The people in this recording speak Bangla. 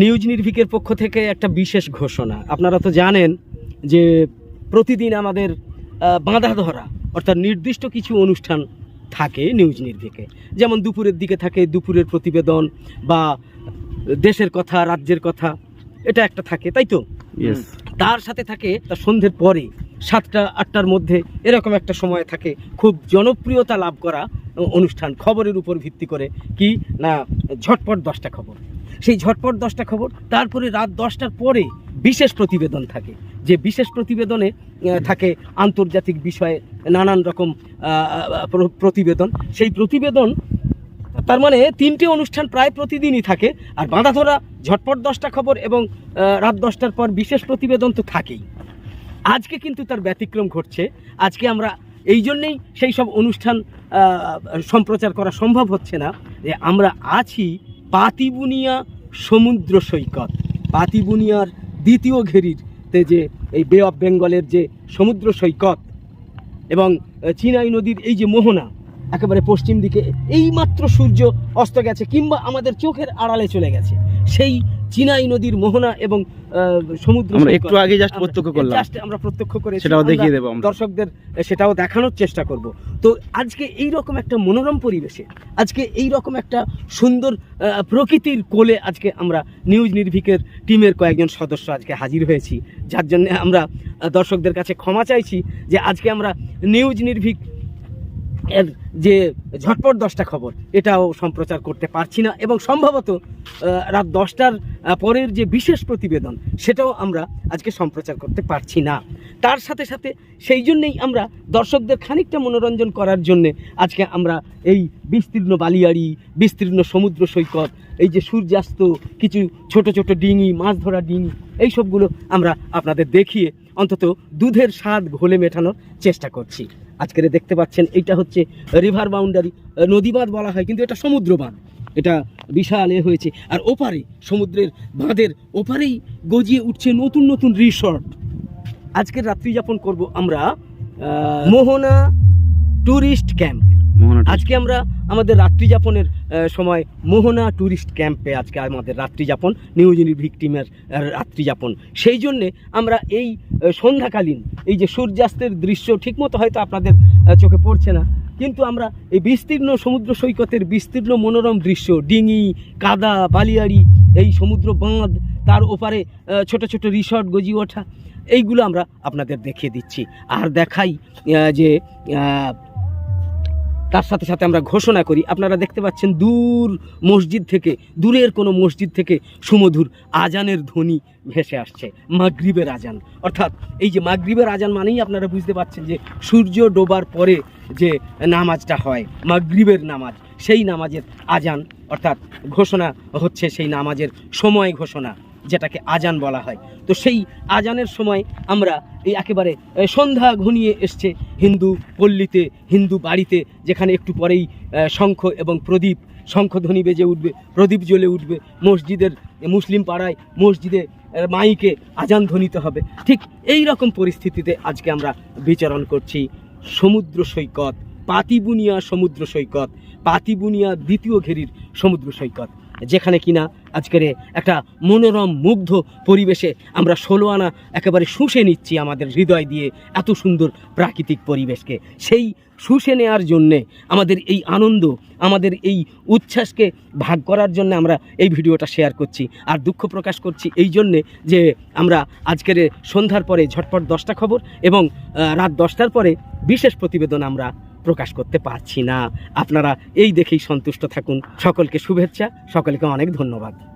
নিউজ নির্ভিকের পক্ষ থেকে একটা বিশেষ ঘোষণা। আপনারা তো জানেন যে প্রতিদিন আমাদের বাঁধা ধরা অর্থাৎ নির্দিষ্ট কিছু অনুষ্ঠান থাকে নিউজ নির্ভিকে। যেমন দুপুরের দিকে থাকে দুপুরের প্রতিবেদন বা দেশের কথা রাজ্যের কথা এটা একটা থাকে তাই তো? তার সাথে থাকে তার সন্ধ্যের পরে সাতটা আটটার মধ্যে এরকম একটা সময় থাকে খুব জনপ্রিয়তা লাভ করা অনুষ্ঠান। খবরের উপর ভিত্তি করে কি না ঝটপট দশটা খবর। সেই ঝটপট দশটা খবর, তারপরে রাত দশটার পরে বিশেষ প্রতিবেদন থাকে। যে বিশেষ প্রতিবেদনে থাকে আন্তর্জাতিক বিষয়ে নানান রকম প্র- প্রতিবেদন। সেই প্রতিবেদন, তার মানে তিনটে অনুষ্ঠান প্রায় প্রতিদিনই থাকে, আর বাঁধা ধরা ঝটপট দশটা খবর এবং রাত দশটার পর বিশেষ প্রতিবেদন তো থাকেই। আজকে কিন্তু তার ব্যতিক্রম ঘটছে। আজকে আমরা এই জন্যেই সেই সব অনুষ্ঠান সম্প্রচার করা সম্ভব হচ্ছে না যে আমরা আছি পাতিবুনিয়া সমুদ্র সৈকত, পাতিবুনিয়ার দ্বিতীয় ঘেরির যে এই বে অফ বেঙ্গলের যে সমুদ্র সৈকত এবং চিনাই নদীর এই যে মোহনা, একেবারে পশ্চিম দিকে, এইমাত্র সূর্য অস্ত গেছে কিংবা আমাদের চোখের আড়ালে চলে গেছে। সেই চিনাই নদীর মোহনা এবং সমুদ্র আমরা একটু আগে জাস্ট প্রত্যক্ষ করলাম। just আমরা প্রত্যক্ষ করে সেটাও দেখিয়ে দেবো আমরা। দর্শকদের সেটাও দেখানোর চেষ্টা করব। তো আজকে এই রকম একটা মনোরম পরিবেশে আজকে এই রকম একটা সুন্দর প্রকৃতির কোলে আজকে আমরা নিউজ নির্ভিকের টিমের কয়েকজন সদস্য আজকে হাজির হয়েছি। যার জন্য আমরা দর্শকদের কাছে ক্ষমা চাইছি যে আজকে আমরা নিউজ নির্ভিক এর যে ঝটপট দশটা খবর, এটাও সম্প্রচার করতে পারছি না এবং সম্ভবত রাত দশটার পরের যে বিশেষ প্রতিবেদন, সেটাও আমরা আজকে সম্প্রচার করতে পারছি না। তার সাথে সাথে সেই জন্যেই আমরা দর্শকদের খানিকটা মনোরঞ্জন করার জন্যে আজকে আমরা এই বিস্তীর্ণ বালিয়াড়ি, বিস্তীর্ণ সমুদ্র সৈকত, এই যে সূর্যাস্ত, কিছু ছোট ছোট ডিঙি, মাছ ধরা ডিঙি, এই সবগুলো আমরা আপনাদের দেখিয়ে অন্তত দুধের স্বাদ ঘোলে মেটানোর চেষ্টা করছি। আজকের দেখতে পাচ্ছেন এটা হচ্ছে রিভার বাউন্ডারি নদী বাঁধ বলা হয়, কিন্তু এটা সমুদ্র বাঁধ এটা বিশাল এ হয়েছে। আর ওপারে, সমুদ্রের বাঁধের ওপারেই গজিয়ে উঠছে নতুন নতুন রিসর্ট আজকের রাত্রি যাপন করব আমরা মোহনা ট্যুরিস্ট ক্যাম্প আজকে আমরা আমাদের রাত্রি যাপনের সময় মোহনা ট্যুরিস্ট ক্যাম্পে আজকে আমাদের রাত্রি যাপন নিউজ নির্ভিক টিমের রাত্রি যাপন। সেই জন্যে আমরা এই সন্ধ্যাকালীন এই যে সূর্যাস্তের দৃশ্য ঠিকমতো হয়তো আপনাদের চোখে পড়ছে না, কিন্তু আমরা এই বিস্তীর্ণ সমুদ্র সৈকতের বিস্তীর্ণ মনোরম দৃশ্য, ডিঙি, কাদা, বালিয়াড়ি, এই সমুদ্র বাঁধ, তার ওপারে ছোট ছোট রিসর্ট গজি ওঠা, এইগুলো আমরা আপনাদের দেখিয়ে দিচ্ছি। আর দেখাই যে তার সাথে সাথে আমরা ঘোষণা করি। আপনারা দেখতে পাচ্ছেন দূর মসজিদ থেকে, দূরের কোনো মসজিদ থেকে সুমধুর আজানের ধ্বনি ভেসে আসছে। মাগরিবের আজান। অর্থাৎ এই যে মাগরিবের আজান মানেই আপনারা বুঝতে পারছেন যে সূর্য ডোবার পরে যে নামাজটা হয়, মাগরিবের নামাজ, সেই নামাজের আজান, অর্থাৎ ঘোষণা হচ্ছে সেই নামাজের সময় ঘোষণা। যেটাকে আজান বলা হয়। তো সেই আজানের সময় আমরা এই একেবারে সন্ধ্যা ঘনিয়ে এসছে হিন্দু পল্লীতে, হিন্দু বাড়িতে, যেখানে একটু পরেই শঙ্খ এবং প্রদীপ শঙ্খধ্বনি বেজে উঠবে, প্রদীপ জ্বলে উঠবে, মসজিদের মুসলিম পাড়ায় মসজিদে মাইকে আজান ধ্বনিতে হবে। ঠিক এই রকম পরিস্থিতিতে আজকে আমরা বিচরণ করছি সমুদ্র সৈকত, পাতিবুনিয়া সমুদ্র সৈকত, পাতিবুনিয়া দ্বিতীয় ঘেরির সমুদ্র সৈকত। যেখানে কিনা আজকের একটা মনোরম, মুগ্ধ পরিবেশে আমরা ষোলো আনা একেবারে শুষে নিচ্ছি আমাদের হৃদয় দিয়ে এত সুন্দর প্রাকৃতিক পরিবেশকে। সেই শুষে নেওয়ার জন্যে আমাদের এই আনন্দ, আমাদের এই উচ্ছ্বাসকে ভাগ করার জন্য আমরা এই ভিডিওটা শেয়ার করছি আর দুঃখ প্রকাশ করছি এই জন্যে যে আমরা আজকের সন্ধ্যার পরে ঝটপট দশটা খবর এবং রাত দশটার পরে বিশেষ প্রতিবেদন আমরা প্রকাশ করতে পারছি না। আপনারা এই দেখেই সন্তুষ্ট থাকুন। সকলকে শুভেচ্ছা সকলকে অনেক ধন্যবাদ।